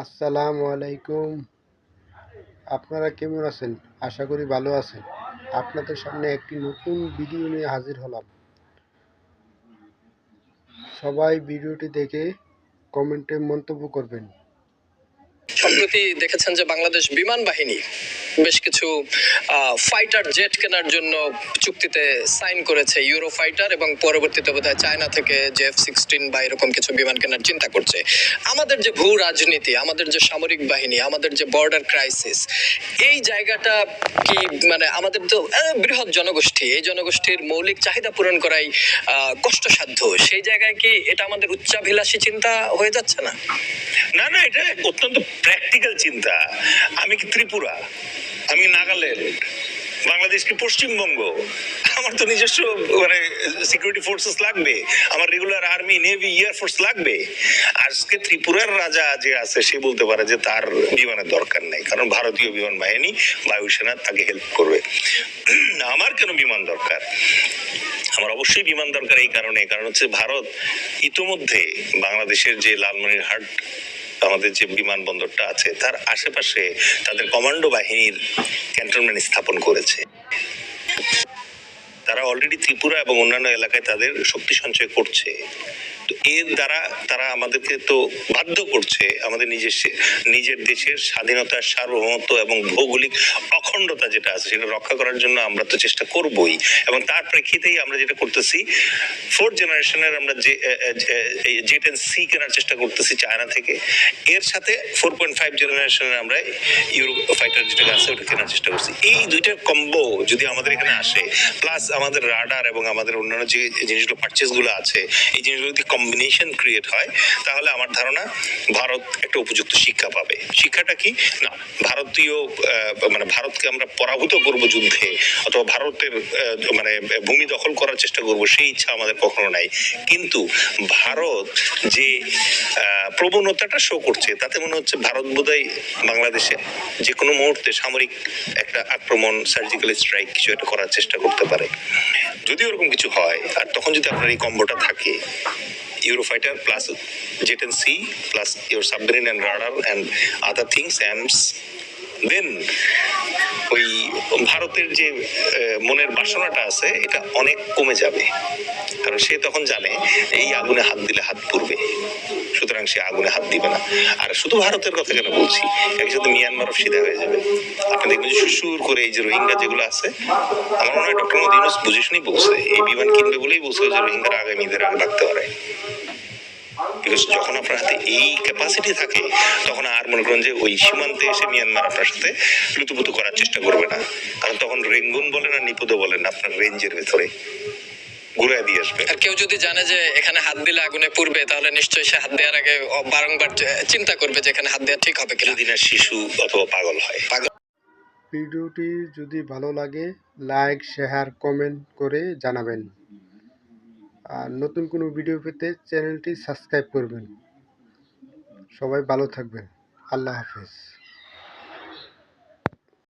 আসসালামু আলাইকুম। আপনারা কেমন আছেন? আশা করি ভালো আছেন। আপনাদের সামনে একটি নতুন ভিডিও নিয়ে হাজির হলাম। সবাই ভিডিওটি দেখে কমেন্টে মন্তব্য করবেন। সম্প্রতি দেখেছেন যে বাংলাদেশ বিমান বাহিনী বেশ কিছু ফাইটার জেট কেনার জন্য চুক্তিতে সাইন করেছে ইউরো ফাইটার এবং পরবর্তীতে বোধহয় চায়না থেকে যে এফ সিক্সটিন বা এরকম কিছু বিমান কেনার চিন্তা করছে। আমাদের যে ভূ রাজনীতি, আমাদের যে সামরিক বাহিনী, আমাদের যে বর্ডার ক্রাইসিস এই জায়গাটা কি মানে আমাদের তো বৃহৎ জনগোষ্ঠী, এই জনগোষ্ঠীর মৌলিক চাহিদা পূরণ করাই কষ্টসাধ্য। সেই জায়গায় কি এটা আমাদের উচ্চাভিলাষী চিন্তা হয়ে যাচ্ছে না? না না, এটা অত্যন্ত প্র্যাকটিক্যাল চিন্তা। আমি কি ত্রিপুরা? আমি নাগাল্যান্ড। বাংলাদেশ কি পশ্চিমবঙ্গ? আমার তো নিজস্ব মানে সিকিউরিটি ফোর্সেস লাগবে। আমার regular army navy air force লাগবে। আজকে ত্রিপুরার রাজা যে আছে, সে বলতে পারে যে তার বিমানের দরকার নেই। কারণ ভারতীয় বিমান বাহিনী বায়ুসেনা তাকে হেল্প করবে। আমার কেন বিমান দরকার? আমার অবশ্যই বিমান দরকার এই কারণে। কারণ হচ্ছে ভারত ইতোমধ্যে বাংলাদেশের যে লালমনিরহাট আমাদের যে বিমানবন্দরটা আছে, তার আশেপাশে তাদের কমান্ডো বাহিনীর ক্যান্টনমেন্ট স্থাপন করেছে। তারা অলরেডি ত্রিপুরা এবং অন্যান্য এলাকায় তাদের শক্তি সঞ্চয় করছে। এর দ্বারা তারা আমাদেরকে তো বাধ্য করছে আমাদের নিজের নিজের দেশের স্বাধীনতা, সার্বভৌমত্ব এবং ভৌগোলিক অখণ্ডতা যেটা আছে সেটা রক্ষা করার জন্য আমরা তো চেষ্টা করবই। এবং তার প্রেক্ষিতেই আমরা যেটা করতেছি ফোর্থ জেনারেশনের আমরা যে জেট এন্ড সি কেনার চেষ্টা করতেছি চায়না থেকে। এর সাথে ফোর পয়েন্ট ফাইভ জেনারেশনের আমরা ইউরো ফাইটার যেটা আছে ওটা কেনার চেষ্টা করছি। এই দুইটার কম্বো যদি আমাদের এখানে আসে প্লাস আমাদের রাডার এবং আমাদের অন্যান্য যে জিনিসগুলো পারচেসগুলো আছে, এই জিনিসগুলো যদি কম্বিনেশন ক্রিয়েট হয়, তাহলে আমার ধারণা ভারত একটা উপযুক্ত শিক্ষা পাবে। শিক্ষাটা কি? না, ভারতীয় মানে ভারতকে আমরা পরাভূত করব যুদ্ধে, অথবা ভারতের মানে ভূমি দখল করার চেষ্টা করব, সেই ইচ্ছা আমাদের কখনো নাই। কিন্তু ভারত যে প্রবণতাটা শো করছে, তাতে মনে হচ্ছে ভারত বোধহয় বাংলাদেশে যে কোনো মুহূর্তে সামরিক একটা আক্রমণ সার্জিক্যাল স্ট্রাইক কিছু একটা করার চেষ্টা করতে পারে। যদি ওরকম কিছু হয়, আর তখন যদি আপনার এই কম্বোটা থাকে Eurofighter plus jet and sea plus your submarine and radar and other things and then ভারতের যে মনের বাসনাটা আছে, এটা অনেক কমে যাবে। কারণ সে তখন জানে, এই আগুনে হাত দিলে হাত পুড়বে। সুতরাং সে আগুনে হাত দিবে না। আর শুধু ভারতের কথা কেন বলছি একসাথে মিয়ানমারও সিধা হয়ে যাবে। আপনি দেখবেন যে সুর করে এই যে রোহিঙ্গা যেগুলো আছে, আমার মনে হয় ডক্টর মোদী বুঝে শুনেই বলছে, এই বিমান কিনবে বলেই বলছে যে রোহিঙ্গার আগামী ঈদের আগে লাগতে পারে। বিকজ যখন আপনার হাতে এই ক্যাপাসিটি থাকে তখন আর মনে করেন যে ওই সীমান্তে এসে মিয়ানমার আপনার সাথে লুতুপুতু করার চেষ্টা করবে না। কারণ তখন রেঙ্গুন বলেন আর নিপুদো বলেন আপনার রেঞ্জের ভেতরে দিয়ে আসবে। আর কেউ যদি জানে যে এখানে হাত দিলে আগুনে পুড়বে তাহলে নিশ্চয়ই সে হাত দেওয়ার আগে বারংবার চিন্তা করবে যে এখানে হাত দেওয়া ঠিক হবে কিনা। যদি না শিশু অথবা পাগল হয়। পাগল। ভিডিওটি যদি ভালো লাগে লাইক শেয়ার কমেন্ট করে জানাবেন। আর নতুন কোনো ভিডিও পেতে চ্যানেলটি সাবস্ক্রাইব করবেন। সবাই ভালো থাকবেন। আল্লাহ হাফেজ।